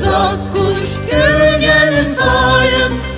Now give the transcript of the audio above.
Algız akkuş gürgen sayın.